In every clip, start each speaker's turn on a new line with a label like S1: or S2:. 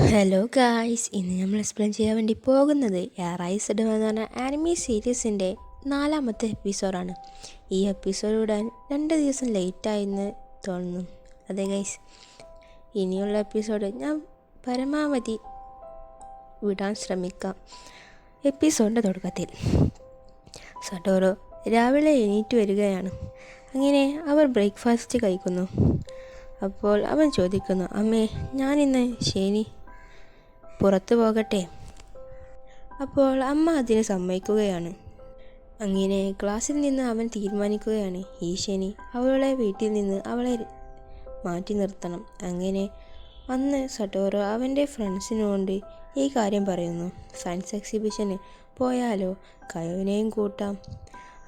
S1: Hello guys ഇന്ന് നമ്മൾ explain ചെയ്യാൻ വേണ്ടി പോകുന്നത് റൈസ്ഡ് എന്ന് പറഞ്ഞ ആനിമി സീരീസിന്റെ നാലാമത്തെ എപ്പിസോഡാണ് ഈ എപ്പിസോഡ് ഇടാൻ രണ്ട് ദിവസം ലേറ്റായെന്ന് തോന്നുന്നു. അതെ ഗൈസ് ഇനിയുള്ള എപ്പിസോഡ് ഞാൻ പരമാവധി വിടാൻ ശ്രമിക്കാം. എപ്പിസോഡിന്റെ തുടക്കത്തിൽ. സഡോറോ രാവിലെ എണീറ്റ് വരികയാണ്. അങ്ങനെ അവർ ബ്രേക്ക്ഫാസ്റ്റ് കഴിക്കുന്നു. അപ്പോൾ അവൻ ചോദിക്കുന്നു അമ്മേ ഞാനിന്ന് ശനി പുറത്തു പോകട്ടെ. അപ്പോൾ അമ്മ അതിന് സമ്മതിക്കുകയാണ്. അങ്ങനെ ക്ലാസ്സിൽ നിന്ന് അവൻ തീരുമാനിക്കുകയാണ് ഈശനി അവളെ വീട്ടിൽ നിന്ന് അവളെ മാറ്റി നിർത്തണം. അങ്ങനെ അന്ന് സട്ടോറോ അവന്റെ ഫ്രണ്ട്സിനോട് ഈ കാര്യം പറയുന്നു. സയൻസ് എക്സിബിഷന് പോയാലോ? കയോവിനെയും കൂട്ടാം.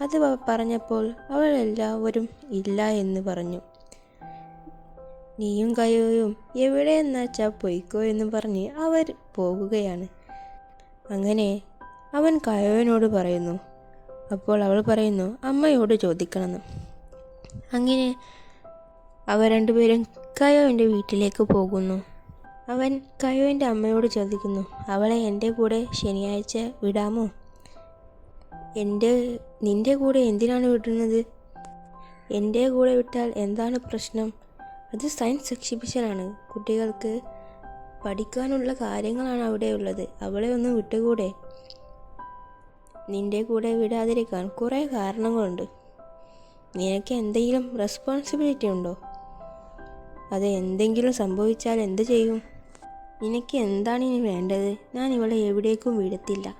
S1: അത് പറഞ്ഞപ്പോൾ അവളെല്ലാവരും ഇല്ല എന്ന് പറഞ്ഞു. നീയും കയോയും എവിടെയെന്ന് വെച്ചാൽ പൊയ്ക്കോ എന്ന് പറഞ്ഞ് അവർ പോകുകയാണ്. അങ്ങനെ അവൻ കയോവിനോട് പറയുന്നു. അപ്പോൾ അവൾ പറയുന്നു അമ്മയോട് ചോദിക്കണമെന്ന് അങ്ങനെ അവർ രണ്ടുപേരും കയോവിന്റെ വീട്ടിലേക്ക് പോകുന്നു. അവൻ കയോവിന്റെ അമ്മയോട് ചോദിക്കുന്നു അവളെ എന്റെ കൂടെ ശനിയാഴ്ച വിടാമോ? എന്റെ നിന്റെ കൂടെ എന്തിനാണ് വിടുന്നത്? എന്റെ കൂടെ വിട്ടാൽ എന്താണ് പ്രശ്നം? അത് സയൻസ് എക്സിബിഷനാണ്. കുട്ടികൾക്ക് പഠിക്കാനുള്ള കാര്യങ്ങളാണ് അവിടെ ഉള്ളത്. അവളെ ഒന്ന് വിട്ടുകൂടെ? നിന്റെ കൂടെ വിടാതിരിക്കാൻ കുറേ കാരണങ്ങളുണ്ട്. നിനക്ക് എന്തെങ്കിലും റെസ്പോൺസിബിലിറ്റി ഉണ്ടോ? അത് എന്തെങ്കിലും സംഭവിച്ചാൽ എന്ത് ചെയ്യും? നിനക്ക് എന്താണ് ഇനി വേണ്ടത്? ഞാൻ ഇവളെ എവിടേക്കും വിടത്തില്ല.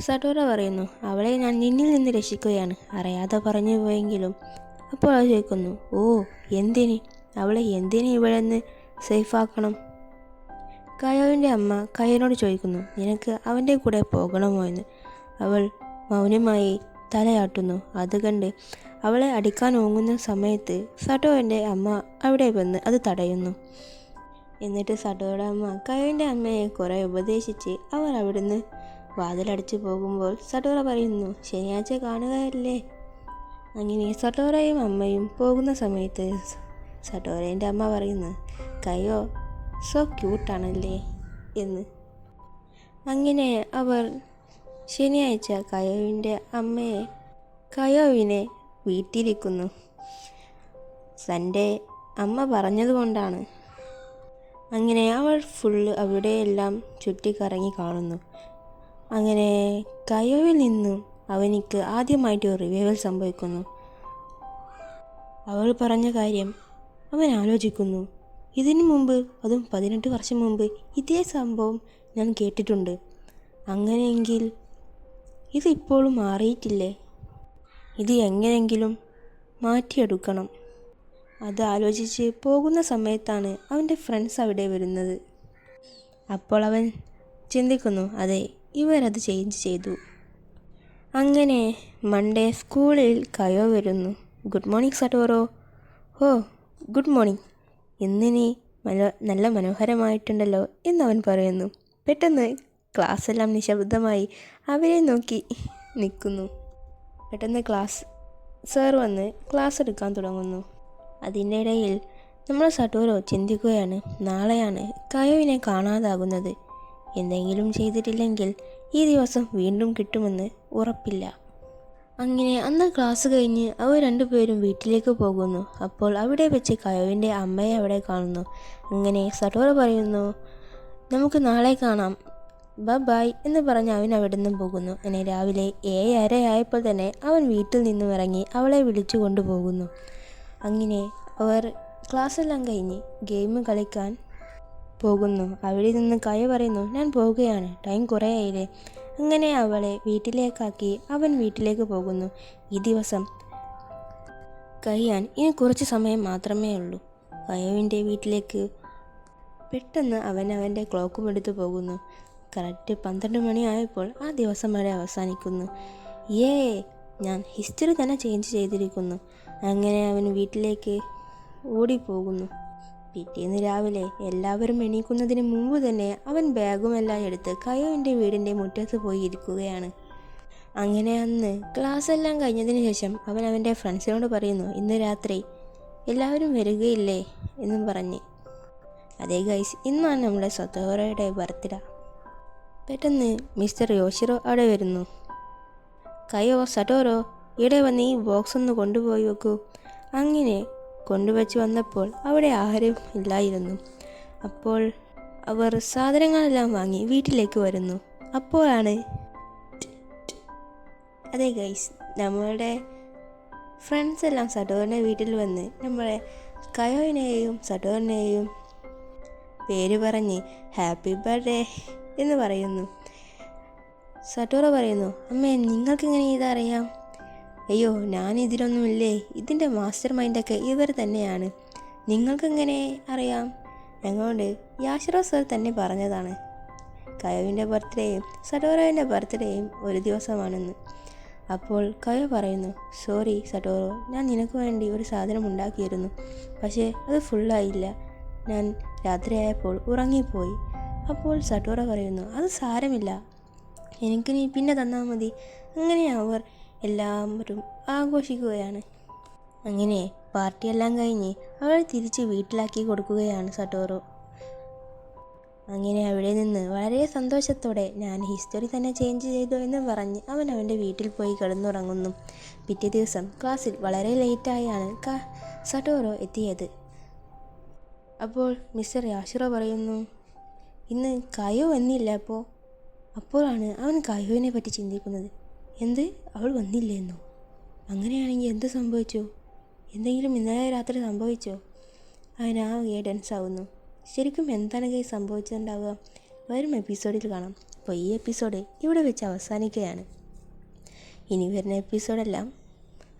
S1: സട്ടോറ പറയുന്നു അവളെ ഞാൻ നിന്നിൽ നിന്ന് രക്ഷിക്കുകയാണ്. അറിയാതെ പറഞ്ഞു പോയെങ്കിലും. അപ്പോൾ ചോദിക്കുന്നു ഓ എന്തിന്? അവളെ എന്തിനു ഇവിടെ നിന്ന് സേഫാക്കണം? കയോവിന്റെ അമ്മ കയോനോട് ചോദിക്കുന്നു നിനക്ക് അവന്റെ കൂടെ പോകണമോ എന്ന്? അവൾ മൗനമായി തലയാട്ടുന്നു അത് കണ്ട് അവളെ അടിക്കാൻ ഓങ്ങുന്ന സമയത്ത് സട്ടോവിന്റെ അമ്മ അവിടെ വന്ന് അത് തടയുന്നു. എന്നിട്ട് സട്ടോയുടെ അമ്മ കയോവിന്റെ അമ്മയെ കുറേ ഉപദേശിച്ച് അവർ അവിടുന്ന് വാതിലടച്ചു പോകുമ്പോൾ സട്ടോറ പറയുന്നു ശനിയാഴ്ച കാണുകയല്ലേ? അങ്ങനെ സട്ടോറയും അമ്മയും പോകുന്ന സമയത്ത് സട്ടോറേന്റെ അമ്മ പറയുന്നു കയ്യോ സോ ക്യൂട്ടാണല്ലേ എന്ന്. അങ്ങനെ അവർ ശനിയാഴ്ച കയോവിന്റെ അമ്മയെ കയോവിനെ വീട്ടിലിരിക്കുന്നു. സൺഡേ അമ്മ പറഞ്ഞതുകൊണ്ടാണ്. അങ്ങനെ അവൾ ഫുള്ള് അവിടെയെല്ലാം ചുറ്റിക്കറങ്ങി കാണുന്നു. അങ്ങനെ കയോവിൽ നിന്നും അവനിക്ക് ആദ്യമായിട്ട് റിവൈവൽ സംഭവിക്കുന്നു. അവൾ പറഞ്ഞ കാര്യം അവൻ ആലോചിക്കുന്നു. ഇതിനു മുമ്പ് അതും പതിനെട്ട് വർഷം മുമ്പ് ഇതേ സംഭവം ഞാൻ കേട്ടിട്ടുണ്ട്. അങ്ങനെയെങ്കിൽ ഇതിപ്പോഴും മാറിയിട്ടില്ലേ? ഇത് എങ്ങനെയെങ്കിലും മാറ്റിയെടുക്കണം. അത് ആലോചിച്ച് പോകുന്ന സമയത്താണ് അവന്റെ ഫ്രണ്ട്സ് അവിടെ വരുന്നത്. അപ്പോൾ അവൻ ചിന്തിക്കുന്നു അതെ ഇവരത് ചേഞ്ച് ചെയ്തു. അങ്ങനെ മൺഡേ സ്കൂളിൽ കയോ വരുന്നു. ഗുഡ് മോർണിംഗ് സട്ടോറോ ഓ ഗുഡ് മോർണിംഗ് ഇന്നിനി മനോ നല്ല മനോഹരമായിട്ടുണ്ടല്ലോ എന്നവൻ പറയുന്നു. പെട്ടെന്ന് ക്ലാസ്സെല്ലാം നിശബ്ദമായി അവരെ നോക്കി നിൽക്കുന്നു. പെട്ടെന്ന് ക്ലാസ് സാർ വന്ന് ക്ലാസ് എടുക്കാൻ തുടങ്ങുന്നു. അതിന്റെ ഇടയിൽ നമ്മൾ സട്ടൂരോ ചിന്തിക്കുകയാണ് നാളെയാണ് കയോവിനെ കാണാതാകുന്നത്. എന്തെങ്കിലും ചെയ്തിട്ടില്ലെങ്കിൽ ഈ ദിവസം വീണ്ടും കിട്ടുമെന്ന് ഉറപ്പില്ല. അങ്ങനെ അന്ന് ക്ലാസ് കഴിഞ്ഞ് അവർ രണ്ടുപേരും വീട്ടിലേക്ക് പോകുന്നു. അപ്പോൾ അവിടെ വെച്ച് കയോവിന്റെ അമ്മയെ അവിടെ കാണുന്നു. അങ്ങനെ സട്ടോറ പറയുന്നു നമുക്ക് നാളെ കാണാം. ബ ബായ് എന്ന് പറഞ്ഞ് അവൻ അവിടെ നിന്ന് പോകുന്നു. അങ്ങനെ രാവിലെ ഏഴര ആയപ്പോൾ തന്നെ അവൻ വീട്ടിൽ നിന്നും ഇറങ്ങി അവളെ വിളിച്ചു കൊണ്ടുപോകുന്നു. അങ്ങനെ അവർ ക്ലാസ്സെല്ലാം കഴിഞ്ഞ് ഗെയിം കളിക്കാൻ പോകുന്നു. അവിടെ നിന്ന് കയ പറയുന്നു ഞാൻ പോവുകയാണ് ടൈം കുറേ ആയില്ലേ. അങ്ങനെ അവളെ വീട്ടിലേക്കാക്കി അവൻ വീട്ടിലേക്ക് പോകുന്നു. ഈ ദിവസം കഴിയാൻ ഇനി കുറച്ച് സമയം മാത്രമേ ഉള്ളൂ. കയോവിന്റെ വീട്ടിലേക്ക് പെട്ടെന്ന് അവൻ അവന്റെ ക്ലോക്കും എടുത്തു പോകുന്നു. കറക്റ്റ് പന്ത്രണ്ട് മണിയായപ്പോൾ ആ ദിവസം വരെ അവസാനിക്കുന്നു. ഏ ഞാൻ ഹിസ്റ്ററി തന്നെ ചേഞ്ച് ചെയ്തിരിക്കുന്നു. അങ്ങനെ അവൻ വീട്ടിലേക്ക് ഓടിപ്പോകുന്നു. പിറ്റേന്ന് രാവിലെ എല്ലാവരും എണീക്കുന്നതിന് മുമ്പ് തന്നെ അവൻ ബാഗുമെല്ലാം എടുത്ത് കയോവിന്റെ വീടിന്റെ മുറ്റത്ത് പോയി ഇരിക്കുകയാണ്. അങ്ങനെ അന്ന് ക്ലാസ് എല്ലാം കഴിഞ്ഞതിന് ശേഷം അവൻ അവന്റെ ഫ്രണ്ട്സിനോട് പറയുന്നു ഇന്ന് രാത്രി എല്ലാവരും വരികയില്ലേ? എന്നും പറഞ്ഞ്. അതേ ഗൈസ് ഇന്നാണ് നമ്മുടെ സ്വതോറയുടെ ബർത്ത്ഡേ. പെട്ടെന്ന് മിസ്റ്റർ യോഷിറോ അവിടെ വരുന്നു. കയോ സറ്റോറോ ഇവിടെ വന്ന് ഈ ബോക്സ് ഒന്ന് കൊണ്ടുപോയി വെക്കൂ. അങ്ങനെ കൊണ്ടുവച്ച് വന്നപ്പോൾ അവിടെ ആഹാരം ഇല്ലായിരുന്നു. അപ്പോൾ അവർ സാധനങ്ങളെല്ലാം വാങ്ങി വീട്ടിലേക്ക് വരുന്നു. അപ്പോഴാണ് അതെ ഗൈസ് നമ്മളുടെ ഫ്രണ്ട്സ് എല്ലാം സഡോറിന്റെ വീട്ടിൽ വന്ന് നമ്മളെ കയോനെയും സഡോറിനെയും പേര് പറഞ്ഞ് ഹാപ്പി ബർത്ത്ഡേ എന്ന് പറയുന്നു. സട്ടോറ പറയുന്നു അമ്മേ നിങ്ങൾക്കിങ്ങനെ ഇതറിയാം? അയ്യോ ഞാൻ ഇതിലൊന്നുമില്ലേ ഇതിന്റെ മാസ്റ്റർ മൈൻഡൊക്കെ ഇവർ തന്നെയാണ്. നിങ്ങൾക്കെങ്ങനെ അറിയാം? ഞങ്ങളോട് യാശ്രോ സർ തന്നെ പറഞ്ഞതാണ്. കയോവിന്റെ ബർത്ത്ഡേയും സഡോറോവിന്റെ ബർത്ത്ഡേയും ഒരു ദിവസമാണെന്ന്. അപ്പോൾ കയോ പറയുന്നു സോറി സഡോറോ ഞാൻ നിനക്ക് വേണ്ടി ഒരു സാധനം ഉണ്ടാക്കിയിരുന്നു. പക്ഷേ അത് ഫുള്ളായില്ല. ഞാൻ രാത്രിയായപ്പോൾ ഉറങ്ങിപ്പോയി. അപ്പോൾ സട്ടോറ പറയുന്നു അത് സാരമില്ല. എനിക്ക് നീ പിന്നെ തന്നാൽ മതി. അങ്ങനെ അവർ എല്ലാവരും ആഘോഷിക്കുകയാണ്. അങ്ങനെ പാർട്ടിയെല്ലാം കഴിഞ്ഞ് അവൾ തിരിച്ച് വീട്ടിലാക്കി കൊടുക്കുകയാണ് സട്ടോറോ. അങ്ങനെ അവിടെ നിന്ന് വളരെ സന്തോഷത്തോടെ ഞാൻ ഹിസ്റ്ററി തന്നെ ചേഞ്ച് ചെയ്തു എന്ന് പറഞ്ഞ് അവൻ അവന്റെ വീട്ടിൽ പോയി കിടന്നുറങ്ങുന്നു. പിറ്റേ ദിവസം ക്ലാസ്സിൽ വളരെ ലേറ്റായാണ് ക സട്ടോറോ എത്തിയത്. അപ്പോൾ മിസ്റ്റർ യാഷിറോ പറയുന്നു ഇന്ന് കയോ വന്നില്ല അപ്പോൾ അപ്പോഴാണ് അവൻ കയോവിനെ പറ്റി ചിന്തിക്കുന്നത്. എന്ത്? അവൾ വന്നില്ലെന്നോ? അങ്ങനെയാണെങ്കിൽ എന്ത് സംഭവിച്ചു? എന്തെങ്കിലും ഇന്നലെ രാത്രി സംഭവിച്ചോ? ആ ഗൈഡൻസ് ആവുന്നു. ശരിക്കും എന്താണ് കൈ സംഭവിച്ചിട്ടുണ്ടാവുക വരും എപ്പിസോഡിൽ കാണാം. അപ്പോൾ ഈ എപ്പിസോഡ് ഇവിടെ വെച്ച് അവസാനിക്കുകയാണ്. ഇനി വരുന്ന എപ്പിസോഡെല്ലാം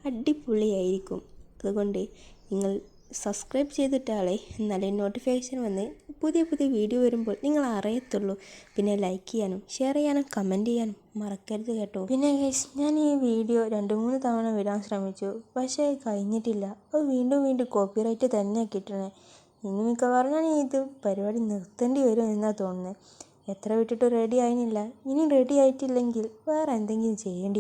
S1: അടിപൊളിയായിരിക്കും. അതുകൊണ്ട് നിങ്ങൾ സബ്സ്ക്രൈബ് ചെയ്തിട്ടാളെ എന്നാലേ നോട്ടിഫിക്കേഷൻ വന്ന് പുതിയ പുതിയ വീഡിയോ വരുമ്പോൾ നിങ്ങൾ അറിയത്തുള്ളൂ. പിന്നെ ലൈക്ക് ചെയ്യാനും ഷെയർ ചെയ്യാനും കമന്റ് ചെയ്യാനും മറക്കരുത് കേട്ടോ. പിന്നെ ഗൈസ് ഞാൻ ഈ വീഡിയോ രണ്ട് മൂന്ന് തവണ വിടാൻ ശ്രമിച്ചു. പക്ഷേ കഴിഞ്ഞിട്ടില്ല. അത് വീണ്ടും വീണ്ടും കോപ്പിറൈറ്റ് തന്നെ കിട്ടണേ ഇനി മിക്കവാറും ഞാൻ ഇത് പരിപാടി നിർത്തേണ്ടി വരും എന്നാണ് തോന്നുന്നത് എത്ര വിട്ടിട്ട് റെഡി ആയിരുന്നില്ല ഇനി റെഡി ആയിട്ടില്ലെങ്കിൽ വേറെ എന്തെങ്കിലും ചെയ്യേണ്ടി